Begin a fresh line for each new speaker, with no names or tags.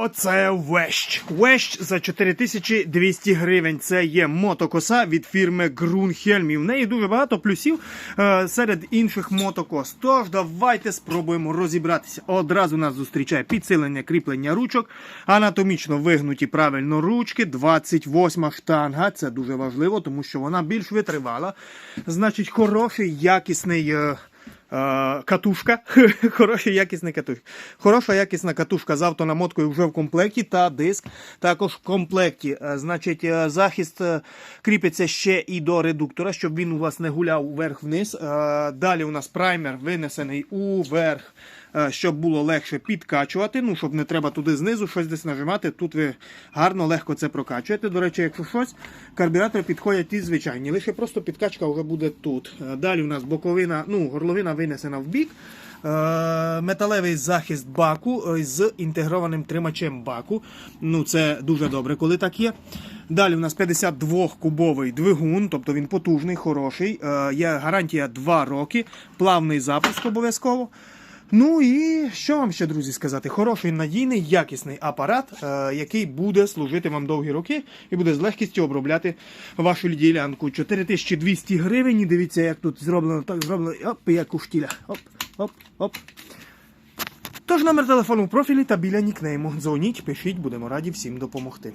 оце вещ. Вещ за 4200 гривень. Це є мотокоса від фірми. І в неї дуже багато плюсів е, серед інших мотокос. Тож давайте спробуємо розібратися. Одразу нас зустрічає підсилення кріплення ручок, анатомічно вигнуті правильно ручки, 28 штанга. Це дуже важливо, тому що вона більш витривала. Значить, хороший, якісний. Е, Катушка, хороша якісна катушка. Хороша якісна катушка з автонамоткою вже в комплекті та диск також в комплекті. Е, Значить, е, захист е, кріпиться ще і до редуктора, щоб він у вас не гуляв вверх-вниз. Е, Далі у нас праймер винесений уверх, е, щоб було легше підкачувати. Ну, щоб не треба туди знизу щось десь нажимати. Тут ви гарно, легко це прокачуєте. До речі, якщо щось, карбюратори підходять і звичайні. Лише просто підкачка вже буде тут. Е, Далі у нас боковина, ну, горловина винесена в бік. Е, Металевий захист баку е, з інтегрованим тримачем баку. Ну, це дуже добре, коли так є. Далі у нас 52-кубовий двигун, тобто він потужний, хороший. Е, Є гарантія 2 роки, плавний запуск обов'язково. Ну і що вам ще, друзі, сказати? Хороший, надійний, якісний апарат, е, який буде служити вам довгі роки і буде з легкістю обробляти вашу ділянку. 4200 гривень. Дивіться, як тут зроблено, так зроблено. Оп, як у штіля. Оп, оп, оп. Тож номер телефону в профілі та біля нікнейму. Дзвоніть, пишіть, будемо раді всім допомогти.